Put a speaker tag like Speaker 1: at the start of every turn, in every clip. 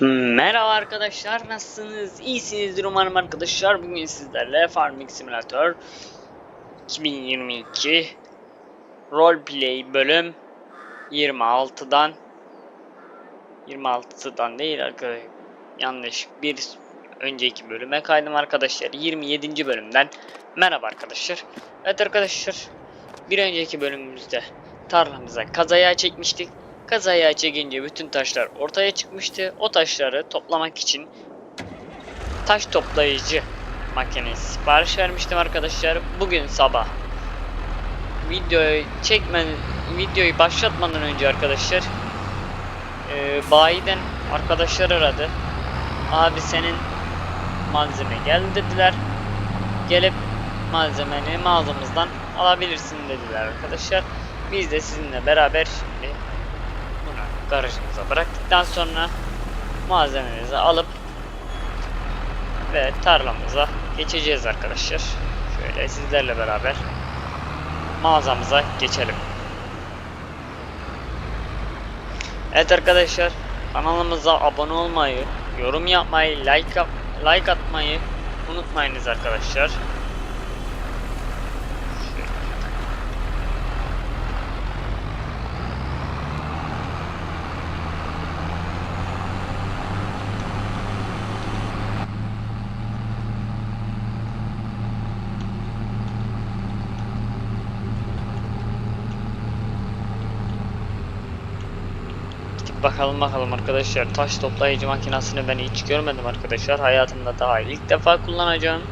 Speaker 1: Merhaba arkadaşlar nasılsınız? İyisinizdir umarım arkadaşlar. Bugün sizlerle Farming Simulator 2022 Roleplay bölüm 26'dan 26'dan değil arkadaşlar. Yanlış bir önceki bölüme kaydım arkadaşlar. 27. bölümden merhaba arkadaşlar. Evet arkadaşlar bir önceki bölümümüzde tarlamıza kazaya çekmiştik. Kazaya çekince bütün taşlar ortaya çıkmıştı. O taşları toplamak için taş toplayıcı makinesi sipariş vermiştim arkadaşlar. Bugün sabah videoyu çekmen videoyu başlatmadan önce arkadaşlar e, bayiden arkadaşlar aradı. Abi senin malzeme geldi dediler. Gelip malzemeni mağazamızdan alabilirsin dediler arkadaşlar. Biz de sizinle beraber şimdi garajımıza bıraktıktan sonra malzememizi alıp ve tarlamıza geçeceğiz arkadaşlar. Şöyle sizlerle beraber mağazamıza geçelim. Evet arkadaşlar kanalımıza abone olmayı, yorum yapmayı, like like atmayı unutmayınız arkadaşlar. Bakalım bakalım arkadaşlar. Taş toplayıcı makinesini ben hiç görmedim arkadaşlar. Hayatımda daha ilk defa kullanacağım.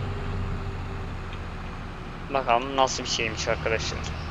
Speaker 1: Bakalım nasıl bir şeymiş arkadaşlar.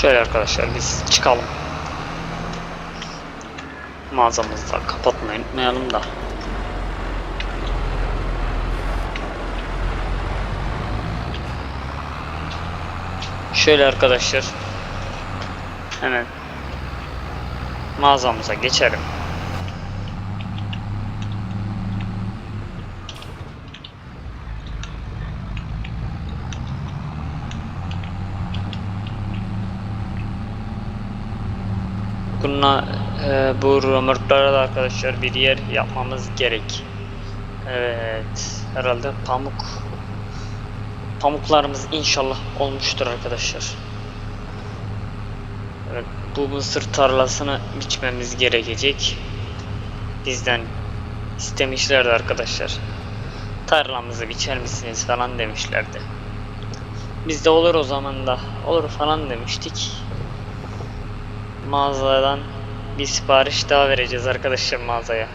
Speaker 1: Şöyle arkadaşlar biz çıkalım. Mağazamızı da kapatmayı unutmayalım da. Şöyle arkadaşlar. Hemen mağazamıza geçelim. Bununla e, bu römorklara da arkadaşlar bir yer yapmamız gerek. Evet. Herhalde pamuk pamuklarımız inşallah olmuştur arkadaşlar. Evet, bu mısır tarlasını biçmemiz gerekecek. Bizden istemişlerdi arkadaşlar. Tarlamızı biçer misiniz falan demişlerdi. Biz de olur o zaman da olur falan demiştik mağazadan bir sipariş daha vereceğiz arkadaşlar mağazaya.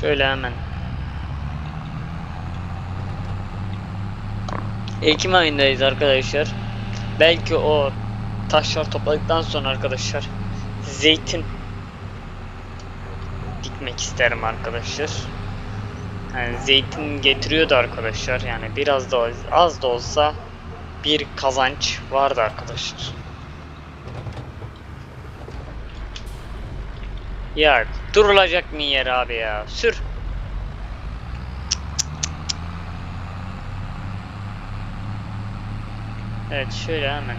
Speaker 1: Şöyle hemen. Ekim ayındayız arkadaşlar. Belki o taşlar topladıktan sonra arkadaşlar zeytin dikmek isterim arkadaşlar. Yani zeytin getiriyordu arkadaşlar. Yani biraz da az da olsa bir kazanç vardı arkadaşlar. Ya durulacak mı yer abi ya? Sür. Evet şöyle hemen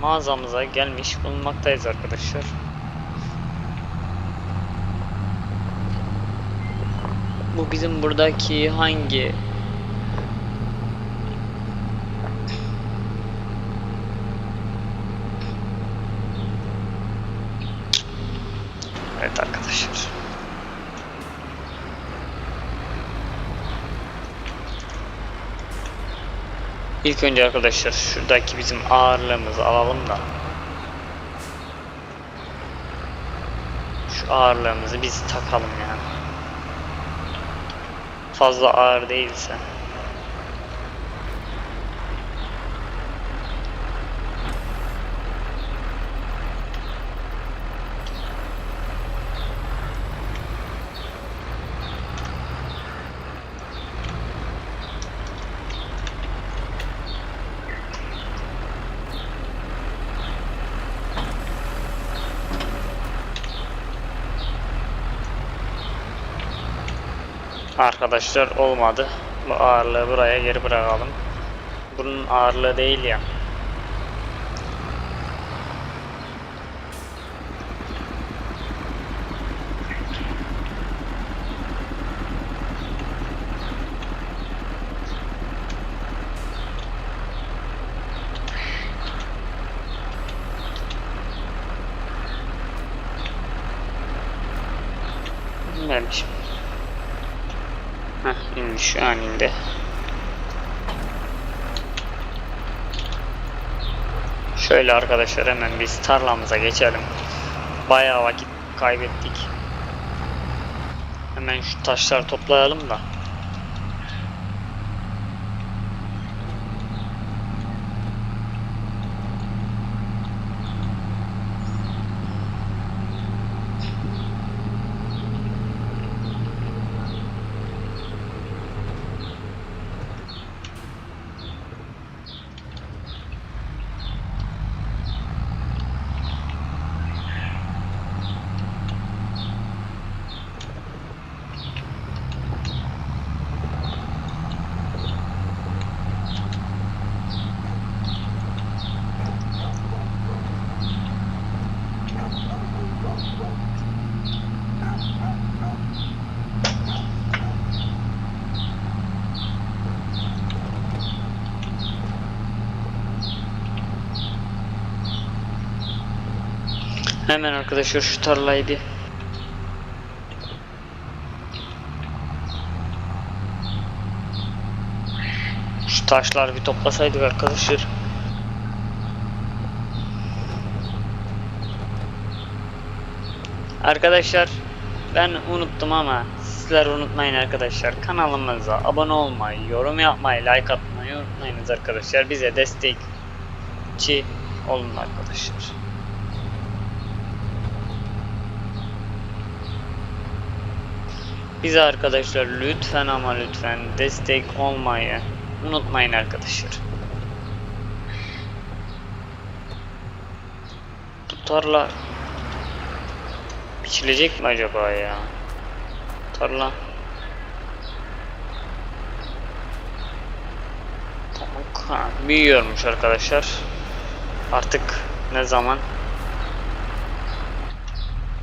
Speaker 1: mağazamıza gelmiş bulunmaktayız arkadaşlar. Bu bizim buradaki hangi Evet arkadaşlar. İlk önce arkadaşlar şuradaki bizim ağırlığımızı alalım da şu ağırlığımızı biz takalım yani. Fazla ağır değilse. Arkadaşlar olmadı. Bu ağırlığı buraya geri bırakalım. Bunun ağırlığı değil ya. Neymiş? Heh, inmiş şu an indi. Şöyle arkadaşlar hemen biz tarlamıza geçelim. Bayağı vakit kaybettik. Hemen şu taşları toplayalım da. Hemen arkadaşlar şu tarlayı bir Şu taşları bir toplasaydık arkadaşlar. Arkadaşlar ben unuttum ama sizler unutmayın arkadaşlar. Kanalımıza abone olmayı, yorum yapmayı, like atmayı unutmayınız arkadaşlar. Bize destekçi olun arkadaşlar. Bize arkadaşlar lütfen ama lütfen destek olmayı unutmayın arkadaşlar. Bu tarla biçilecek mi acaba ya? Tarla Pamuk ha, büyüyormuş arkadaşlar. Artık ne zaman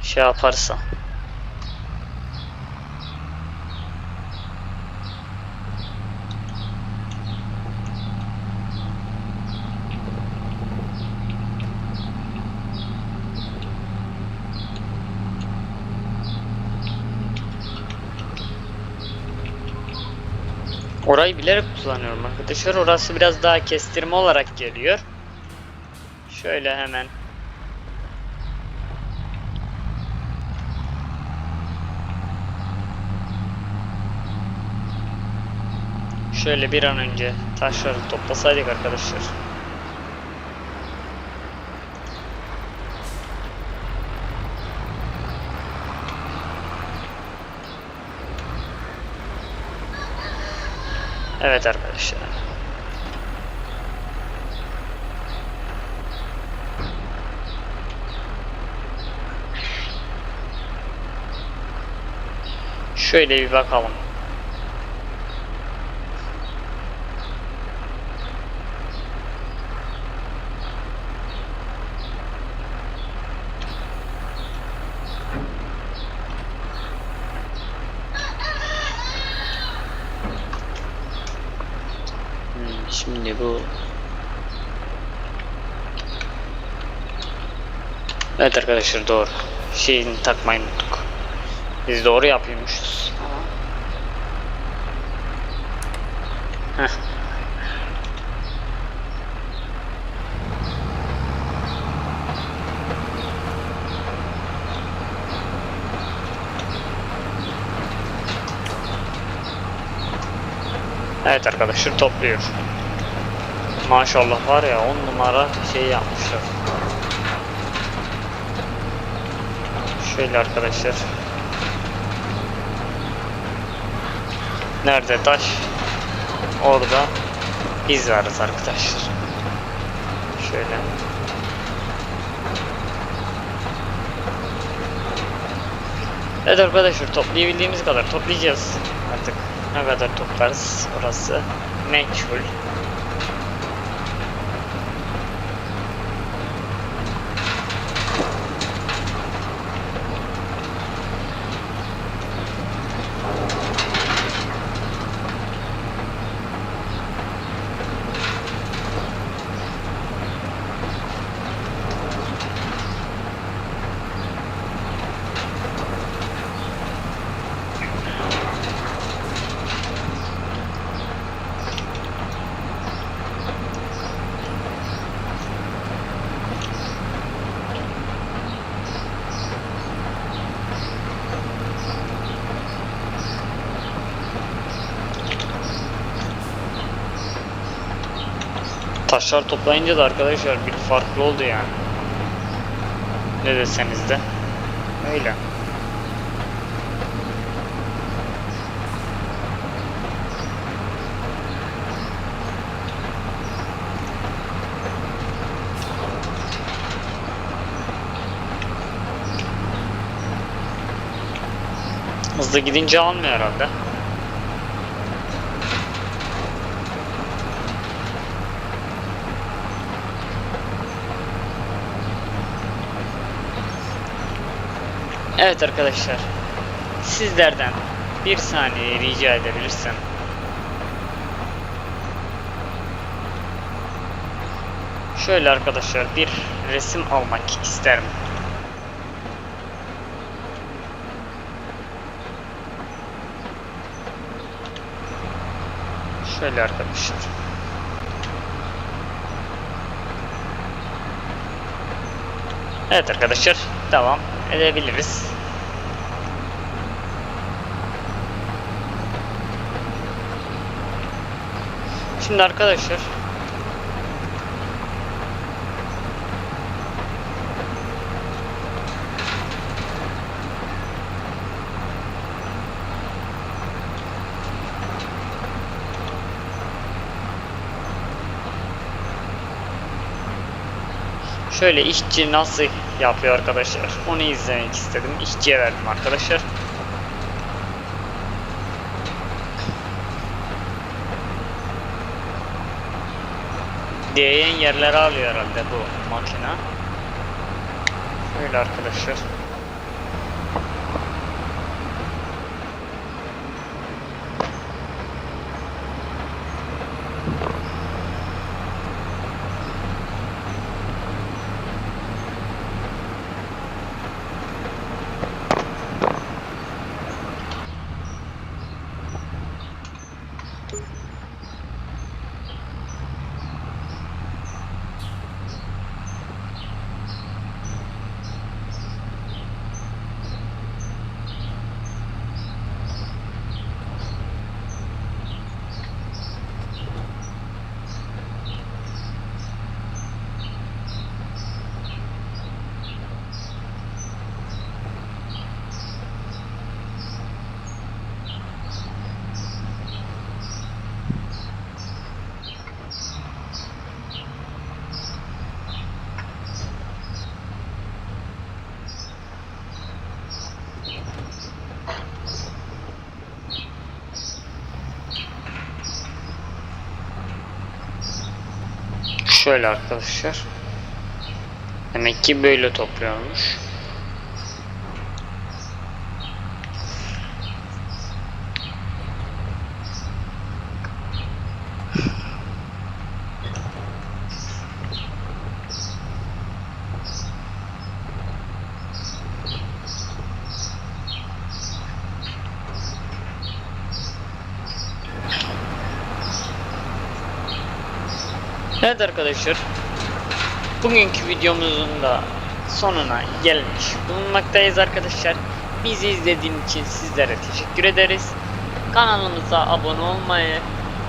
Speaker 1: şey yaparsa Orayı bilerek kullanıyorum arkadaşlar. Orası biraz daha kestirme olarak geliyor. Şöyle hemen. Şöyle bir an önce taşları toplasaydık arkadaşlar. Evet arkadaşlar. Şöyle bir bakalım. Şimdi bu Evet arkadaşlar doğru. Şeyini takmayı unuttuk. Biz doğru yapıyormuşuz. Heh. Evet arkadaşlar topluyor. Maşallah var ya 10 numara şey yapmışlar. Şöyle arkadaşlar. Nerede taş? Orada biz varız arkadaşlar. Şöyle. Evet arkadaşlar toplayabildiğimiz kadar toplayacağız. Artık ne kadar toplarız orası meçhul. Taşlar toplayınca da arkadaşlar bir farklı oldu yani. Ne deseniz de. Öyle. Hızlı gidince almıyor herhalde. Evet arkadaşlar. Sizlerden bir saniye rica edebilirsem. Şöyle arkadaşlar bir resim almak isterim. Şöyle arkadaşlar. Evet arkadaşlar devam edebiliriz. Şimdi arkadaşlar Şöyle işçi nasıl yapıyor arkadaşlar onu izlemek istedim. İşçiye verdim arkadaşlar. Değen yerleri alıyor herhalde bu makina. Şöyle arkadaşlar. Şöyle arkadaşlar. Demek ki böyle topluyormuş. Evet arkadaşlar. Bugünkü videomuzun da sonuna gelmiş bulunmaktayız arkadaşlar. Bizi izlediğiniz için sizlere teşekkür ederiz. Kanalımıza abone olmayı,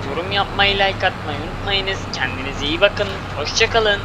Speaker 1: yorum yapmayı, like atmayı unutmayınız. Kendinize iyi bakın. Hoşçakalın.